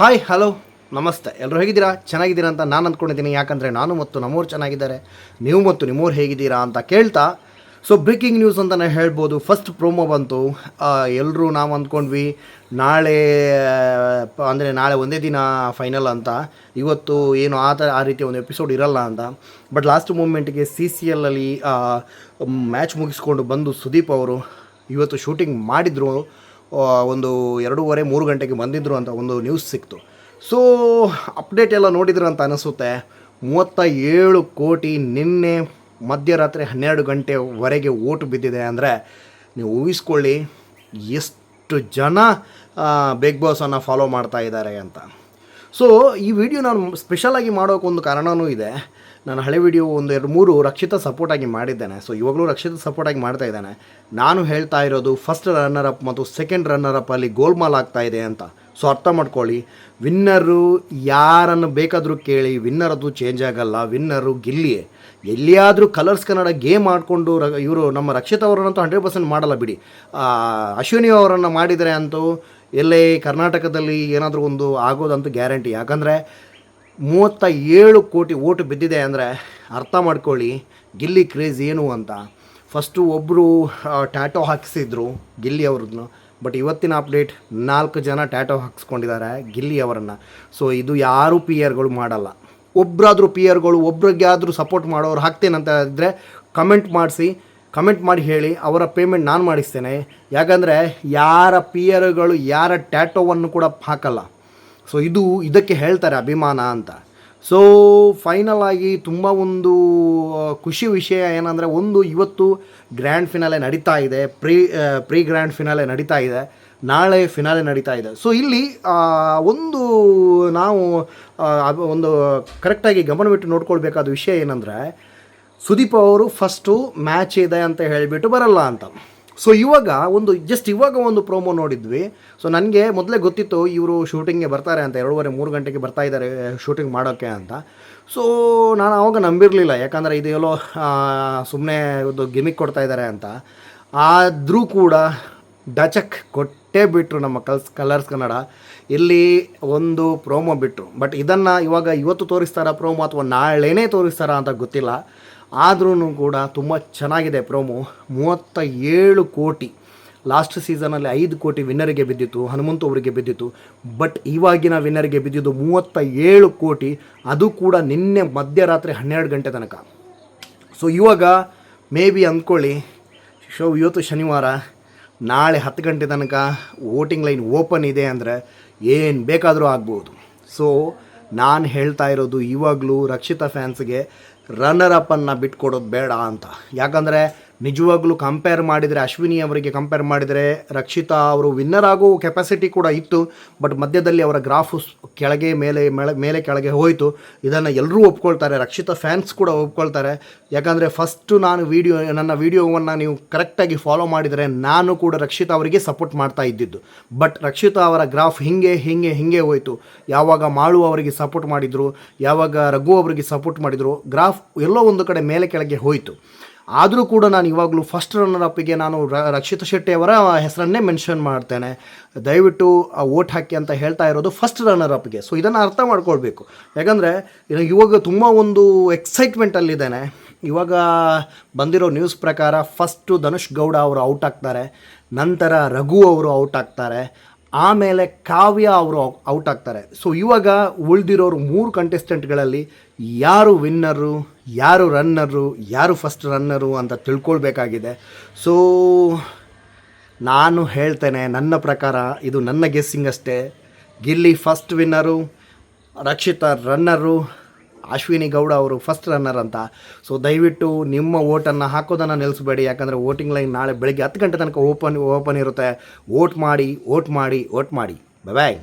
Hi, hello, ನಮಸ್ತೆ. ಎಲ್ಲರೂ ಹೇಗಿದ್ದೀರಾ? ಚೆನ್ನಾಗಿದ್ದೀರಾ ಅಂತ ನಾನು ಅಂದ್ಕೊಂಡಿದ್ದೀನಿ. ಯಾಕಂದರೆ ನಾನು ಮತ್ತು ನಮ್ಮೂರು ಚೆನ್ನಾಗಿದ್ದಾರೆ. ನೀವು ಮತ್ತು ನಿಮ್ಮೂರು ಹೇಗಿದ್ದೀರಾ ಅಂತ ಕೇಳ್ತಾ ಸೊ ಬ್ರೇಕಿಂಗ್ ನ್ಯೂಸ್ ಅಂತಲೇ ಹೇಳ್ಬೋದು. ಫಸ್ಟ್ ಪ್ರೋಮೋ ಬಂತು. ಎಲ್ಲರೂ ನಾವು ಅಂದ್ಕೊಂಡ್ವಿ, ನಾಳೆ ಅಂದರೆ ನಾಳೆ ಒಂದೇ ದಿನ ಫೈನಲ್ ಅಂತ. ಇವತ್ತು ಏನು ಆ ಥರ ಆ ರೀತಿ ಒಂದು ಎಪಿಸೋಡ್ ಇರಲ್ಲ ಅಂತ. ಬಟ್ ಲಾಸ್ಟ್ ಮೂಮೆಂಟ್ಗೆ ಸಿ ಸಿ ಎಲ್ಲಲ್ಲಿ ಮ್ಯಾಚ್ ಮುಗಿಸ್ಕೊಂಡು ಬಂದು ಸುದೀಪ್ ಅವರು ಇವತ್ತು ಶೂಟಿಂಗ್ ಮಾಡಿದರು. ಒಂದು ಎರಡೂವರೆ, ಮೂರು ಗಂಟೆಗೆ ಬಂದಿದ್ದರು ಅಂತ ಒಂದು ನ್ಯೂಸ್ ಸಿಕ್ತು. ಸೊ ಅಪ್ಡೇಟ್ ಎಲ್ಲ ನೋಡಿದ್ರು ಅಂತ ಅನಿಸುತ್ತೆ ಮೂವತ್ತ ಏಳು ಕೋಟಿ ನಿನ್ನೆ ಮಧ್ಯರಾತ್ರಿ ಹನ್ನೆರಡು ಗಂಟೆವರೆಗೆ ಓಟು ಬಿದ್ದಿದೆ ಅಂದರೆ ನೀವು ಊಹಿಸ್ಕೊಳ್ಳಿ, ಎಷ್ಟು ಜನ ಬಿಗ್ ಬಾಸನ್ನು ಫಾಲೋ ಮಾಡ್ತಾ ಇದ್ದಾರೆ ಅಂತ. ಸೊ ಈ ವಿಡಿಯೋ ನಾನು ಸ್ಪೆಷಲಾಗಿ ಮಾಡೋಕ್ಕೊಂದು ಕಾರಣವೂ ಇದೆ. ನಾನು ಹಳೆ ವಿಡಿಯೋ ಒಂದು ಎರಡು ಮೂರು ರಕ್ಷಿತ ಸಪೋರ್ಟಾಗಿ ಮಾಡಿದ್ದೇನೆ. ಸೊ ಇವಾಗಲೂ ರಕ್ಷಿತ ಸಪೋರ್ಟಾಗಿ ಮಾಡ್ತಾ ಇದ್ದಾನೆ. ನಾನು ಹೇಳ್ತಾ ಇರೋದು ಫಸ್ಟ್ ರನ್ನರ್ ಅಪ್ ಮತ್ತು ಸೆಕೆಂಡ್ ರನ್ನರ್ ಅಪ್ ಅಲ್ಲಿ ಗೋಲ್ಮಾಲ್ ಆಗ್ತಾ ಇದೆ ಅಂತ. ಸೊ ಅರ್ಥ ಮಾಡ್ಕೊಳ್ಳಿ. ವಿನ್ನರು ಯಾರನ್ನು ಬೇಕಾದರೂ ಕೇಳಿ ವಿನ್ನರ್ ಅದು ಚೇಂಜ್ ಆಗಲ್ಲ ವಿನ್ನರು ಗಿಲ್ಲಿ ಎಲ್ಲಿಯಾದರೂ ಕಲರ್ಸ್ ಕನ್ನಡ ಗೇಮ್ ಆಡಿಕೊಂಡು ರ, ಇವರು ನಮ್ಮ ರಕ್ಷಿತ ಅವರನ್ನಂತೂ ಹಂಡ್ರೆಡ್ ಪರ್ಸೆಂಟ್ ಮಾಡಲ್ಲ ಬಿಡಿ. ಅಶ್ವಿನಿ ಅವರನ್ನು ಮಾಡಿದರೆ ಅಂತೂ ಎಲ್ಲೇ ಕರ್ನಾಟಕದಲ್ಲಿ ಏನಾದರೂ ಒಂದು ಆಗೋದಂತೂ ಗ್ಯಾರಂಟಿ ಯಾಕಂದರೆ ಮೂವತ್ತ ಏಳು ಕೋಟಿ ಓಟು ಬಿದ್ದಿದೆ ಅಂದರೆ ಅರ್ಥ ಮಾಡ್ಕೊಳ್ಳಿ, ಗಿಲ್ಲಿ ಕ್ರೇಜ್ ಏನು ಅಂತ. ಫಸ್ಟು ಒಬ್ಬರು ಟ್ಯಾಟೋ ಹಾಕಿಸಿದ್ರು ಗಿಲ್ಲಿ ಅವ್ರದ್ದು ಬಟ್ ಇವತ್ತಿನ ಅಪ್ಡೇಟ್ ನಾಲ್ಕು ಜನ ಟ್ಯಾಟೋ ಹಾಕ್ಸ್ಕೊಂಡಿದ್ದಾರೆ ಗಿಲ್ಲಿ ಅವರನ್ನು. ಸೊ ಇದು ಯಾರೂ ಪಿ ಆರ್ಗಳು ಮಾಡಲ್ಲ. ಒಬ್ಬರಾದರೂ ಪಿ ಆರ್ಗಳು ಒಬ್ರಿಗೆ ಆದರೂ ಸಪೋರ್ಟ್ ಮಾಡೋರು ಹಾಕ್ತೇನಂತ ಇದ್ದರೆ ಕಮೆಂಟ್ ಮಾಡಿಸಿ ಕಮೆಂಟ್ ಮಾಡಿ ಹೇಳಿ, ಅವರ ಪೇಮೆಂಟ್ ನಾನು ಮಾಡಿಸ್ತೇನೆ. ಯಾಕಂದರೆ ಯಾರ ಪಿ ಆರ್ಗಳು ಯಾರ ಟ್ಯಾಟೋವನ್ನು ಕೂಡ ಹಾಕಲ್ಲ. ಸೊ ಇದು ಇದಕ್ಕೆ ಹೇಳ್ತಾರೆ ಅಭಿಮಾನ ಅಂತ. ಸೊ ಫೈನಲ್ ಆಗಿ ತುಂಬ ಒಂದು ಖುಷಿ ವಿಷಯ ಏನಂದರೆ ಒಂದು ಇವತ್ತು ಗ್ರ್ಯಾಂಡ್ ಫಿನಾಲೆ ನಡೀತಾ ಇದೆ ಪ್ರೀ ಪ್ರೀ ಗ್ರ್ಯಾಂಡ್ ಫಿನಾಲೆ ನಡೀತಾ ಇದೆ, ನಾಳೆ ಫಿನಾಲೆ ನಡೀತಾ ಇದೆ. ಸೊ ಇಲ್ಲಿ ಒಂದು ನಾವು ಒಂದು ಕರೆಕ್ಟಾಗಿ ಗಮನವಿಟ್ಟು ನೋಡ್ಕೊಳ್ಬೇಕಾದ ವಿಷಯ ಏನಂದರೆ ಸುದೀಪ್ ಅವರು ಫಸ್ಟು ಮ್ಯಾಚ್ ಇದೆ ಅಂತ ಹೇಳಿಬಿಟ್ಟು ಬರಲ್ಲ ಅಂತ. ಸೊ ಇವಾಗ ಒಂದು ಜಸ್ಟ್ ಇವಾಗ ಒಂದು ಪ್ರೋಮೋ ನೋಡಿದ್ವಿ. ಸೊ ನನಗೆ ಮೊದಲೇ ಗೊತ್ತಿತ್ತು ಇವರು ಶೂಟಿಂಗ್ಗೆ ಬರ್ತಾರೆ ಅಂತ, ಎರಡೂವರೆ, ಮೂರು ಗಂಟೆಗೆ ಬರ್ತಾ ಇದ್ದಾರೆ ಶೂಟಿಂಗ್ ಮಾಡೋಕ್ಕೆ ಅಂತ. ಸೊ ನಾನು ಆವಾಗ ನಂಬಿರಲಿಲ್ಲ. ಯಾಕಂದರೆ ಇದು ಎಲ್ಲೋ ಸುಮ್ಮನೆ ಒಂದು ಗಿಮಿಕ್ ಕೊಡ್ತಾ ಇದ್ದಾರೆ ಅಂತ. ಆದರೂ ಕೂಡ ಡಚಕ್ ಕೊಟ್ಟೇ ಬಿಟ್ಟರು ನಮ್ಮ ಕಲ್ಸ್, ಕಲರ್ಸ್ ಕನ್ನಡ. ಇಲ್ಲಿ ಒಂದು ಪ್ರೋಮೋ ಬಿಟ್ಟರು ಬಟ್ ಇದನ್ನು ಇವಾಗ ಇವತ್ತು ತೋರಿಸ್ತಾರಾ ಪ್ರೋಮೋ ಅಥವಾ ನಾಳೆನೇ ತೋರಿಸ್ತಾರಾ ಅಂತ ಗೊತ್ತಿಲ್ಲ. ಆದ್ರೂ ಕೂಡ ತುಂಬ ಚೆನ್ನಾಗಿದೆ ಪ್ರೋಮೋ. ಮೂವತ್ತ ಏಳು ಕೋಟಿ. ಲಾಸ್ಟ್ ಸೀಸನಲ್ಲಿ ಐದು ಕೋಟಿ ವಿನ್ನರಿಗೆ ಬಿದ್ದಿತ್ತು, ಹನುಮಂತು ಅವರಿಗೆ ಬಿದ್ದಿತ್ತು. ಬಟ್ ಇವಾಗಿನ ವಿನ್ನರಿಗೆ ಬಿದ್ದಿದ್ದು ಮೂವತ್ತ ಏಳು ಕೋಟಿ. ಅದು ಕೂಡ ನಿನ್ನೆ ಮಧ್ಯರಾತ್ರಿ ಹನ್ನೆರಡು ಗಂಟೆ ತನಕ. ಸೊ ಇವಾಗ ಮೇ ಬಿ ಅಂದ್ಕೊಳ್ಳಿ, ಶೋ, ಇವತ್ತು ಶನಿವಾರ, ನಾಳೆ ಹತ್ತು ಗಂಟೆ ತನಕ ವೋಟಿಂಗ್ ಲೈನ್ ಓಪನ್ ಇದೆ ಅಂದರೆ ಏನು ಬೇಕಾದರೂ ಆಗ್ಬೋದು. ಸೊ ನಾನು ಹೇಳ್ತಾ ಇರೋದು ಇವಾಗಲೂ ರಕ್ಷಿತಾ ಫ್ಯಾನ್ಸ್ಗೆ ರನ್ನರ್ ಅಪ್ಪನ್ನು ಬಿಟ್ಕೊಡೋದು ಬೇಡ ಅಂತ. ಯಾಕಂದರೆ ನಿಜವಾಗ್ಲೂ ಕಂಪೇರ್ ಮಾಡಿದರೆ, ಅಶ್ವಿನಿ ಅವರಿಗೆ ಕಂಪೇರ್ ಮಾಡಿದರೆ, ರಕ್ಷಿತಾ ಅವರು ವಿನ್ನರ್ ಆಗೋ ಕೆಪಾಸಿಟಿ ಕೂಡ ಇತ್ತು ಬಟ್ ಮಧ್ಯದಲ್ಲಿ ಅವರ ಗ್ರಾಫ್ ಕೆಳಗೆ ಮೇಲೆ ಮೇಲೆ ಕೆಳಗೆ ಹೋಯಿತು. ಇದನ್ನು ಎಲ್ಲರೂ ಒಪ್ಕೊಳ್ತಾರೆ, ರಕ್ಷಿತಾ ಫ್ಯಾನ್ಸ್ ಕೂಡ ಒಪ್ಕೊಳ್ತಾರೆ. ಯಾಕಂದರೆ ಫಸ್ಟು ನಾನು ವಿಡಿಯೋ ನನ್ನ ವಿಡಿಯೋವನ್ನು ನೀವು ಕರೆಕ್ಟಾಗಿ ಫಾಲೋ ಮಾಡಿದರೆ, ನಾನು ಕೂಡ ರಕ್ಷಿತಾ ಅವರಿಗೆ ಸಪೋರ್ಟ್ ಮಾಡ್ತಾ ಇದ್ದಿದ್ದು. ಬಟ್ ರಕ್ಷಿತಾ ಅವರ ಗ್ರಾಫ್ ಹಿಂಗೆ ಹಿಂಗೆ ಹಿಂಗೆ ಹೋಯಿತು. ಯಾವಾಗ ಮಾಳು ಅವರಿಗೆ ಸಪೋರ್ಟ್ ಮಾಡಿದರು, ಯಾವಾಗ ರಘು ಅವರಿಗೆ ಸಪೋರ್ಟ್ ಮಾಡಿದರು ಗ್ರಾಫ್ ಎಲ್ಲೋ ಒಂದು ಕಡೆ ಮೇಲೆ ಕೆಳಗೆ ಹೋಯಿತು. ಆದರೂ ಕೂಡ ನಾನು ಇವಾಗಲೂ ಫಸ್ಟ್ ರನ್ನರ್ ಅಪ್ಪಿಗೆ ನಾನು ರಕ್ಷಿತ ಶೆಟ್ಟಿ ಅವರ ಹೆಸರನ್ನೇ ಮೆನ್ಷನ್ ಮಾಡ್ತೇನೆ. ದಯವಿಟ್ಟು ಓಟ್ ಹಾಕಿ ಅಂತ ಹೇಳ್ತಾ ಇರೋದು ಫಸ್ಟ್ ರನ್ನರ್ ಅಪ್ಗೆ ಸೊ ಇದನ್ನು ಅರ್ಥ ಮಾಡ್ಕೊಳ್ಬೇಕು. ಯಾಕಂದರೆ ಇವಾಗ ತುಂಬ ಒಂದು ಎಕ್ಸೈಟ್ಮೆಂಟಲ್ಲಿದ್ದೇನೆ ಇವಾಗ ಬಂದಿರೋ ನ್ಯೂಸ್ ಪ್ರಕಾರ ಫಸ್ಟು ಧನುಷ್ ಗೌಡ ಅವರು ಔಟ್ ಆಗ್ತಾರೆ. ನಂತರ ರಘು ಅವರು ಔಟ್ ಆಗ್ತಾರೆ. ಆಮೇಲೆ ಕಾವ್ಯ ಅವರು ಔಟ್ ಆಗ್ತಾರೆ. ಸೊ ಇವಾಗ ಉಳಿದಿರೋರು ಮೂರು ಕಂಟೆಸ್ಟೆಂಟ್ಗಳಲ್ಲಿ ಯಾರು ವಿನ್ನರು ಯಾರು ರನ್ನರು ಯಾರು ಫಸ್ಟ್ ರನ್ನರು ಅಂತ ತಿಳ್ಕೊಳ್ಬೇಕಾಗಿದೆ. ಸೊ ನಾನು ಹೇಳ್ತೇನೆ, ನನ್ನ ಪ್ರಕಾರ ಇದು ನನ್ನ ಗೆಸ್ಸಿಂಗ್ ಅಷ್ಟೇ. Gilli first winner Rakshita runner Ashwini Gowda ಅವರು ಫಸ್ಟ್ ರನ್ನರ್ ಅಂತ. ಸೊ ದಯವಿಟ್ಟು ನಿಮ್ಮ ಓಟನ್ನು ಹಾಕೋದನ್ನು ನಿಲ್ಲಿಸಬೇಡಿ ಯಾಕಂದರೆ ವೋಟಿಂಗ್ ಲೈನ್ ನಾಳೆ ಬೆಳಗ್ಗೆ ಹತ್ತು ಗಂಟೆ ತನಕ ಓಪನ್ ಓಪನ್ ಇರುತ್ತೆ. ವೋಟ್ ಮಾಡಿ ವೋಟ್ ಮಾಡಿ ವೋಟ್ ಮಾಡಿ. ಬಾಯ್